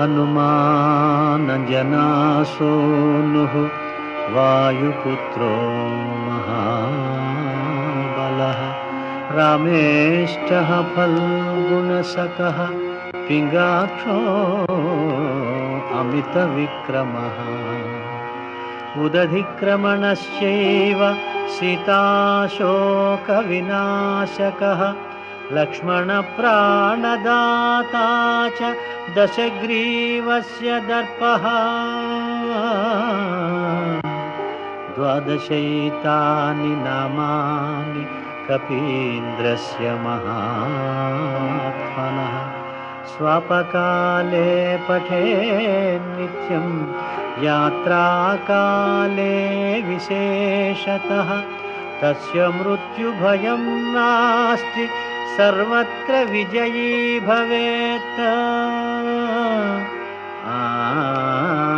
हनुमानजनासूनुः वायुपुत्रो महाबलः। रामेष्टः फल्गुणसकः पिङ्गाक्षो अमितविक्रमः। उदधिक्रमणश्चैव सीताशोकविनाशकः लक्ष्मणप्राणदाता च दशग्रीवस्य दर्पः। द्वादशैतानि नामानि कपीन्द्रस्य महात्मनः। स्वापकाले पठे नित्यं यात्राकाले विशेषतः। तस्य मृत्युभयं नास्ति सर्वत्र विजयी भवेत्। आ,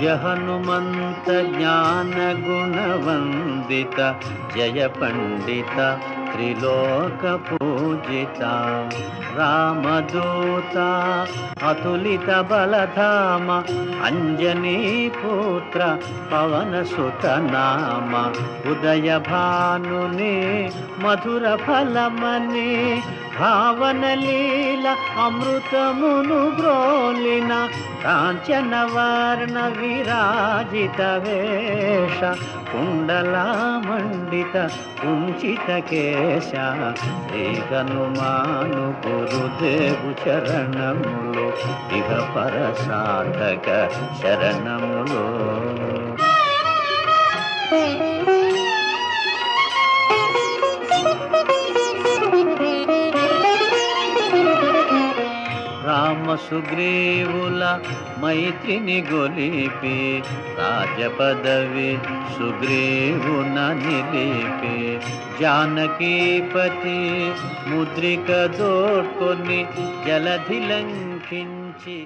జయ హనుమంత జ్ఞాన గుణవందిత జయ పండిత త్రిలోక పూజిత రామదూత అతులిత బలధామ అంజనీ పుత్ర పవన సుత నామ ఉదయ భానుని మధుర ఫలమని భావన లీల అమృతమును బ్రోలిన కాంచన వర్ణ విరాజిత వేష కుండల మండిత కుంచిత కేశ శ్రీహనుమాను గురుదేవు చరణములు ఇహ పర సాధక శరణములు రామ సుగ్రీవుల మైత్రిని గొలిపి రాజపదవి సుగ్రీవున నిలిపి. జానకీపతి ముద్రిక దోడ్కొని జలధిలంకించి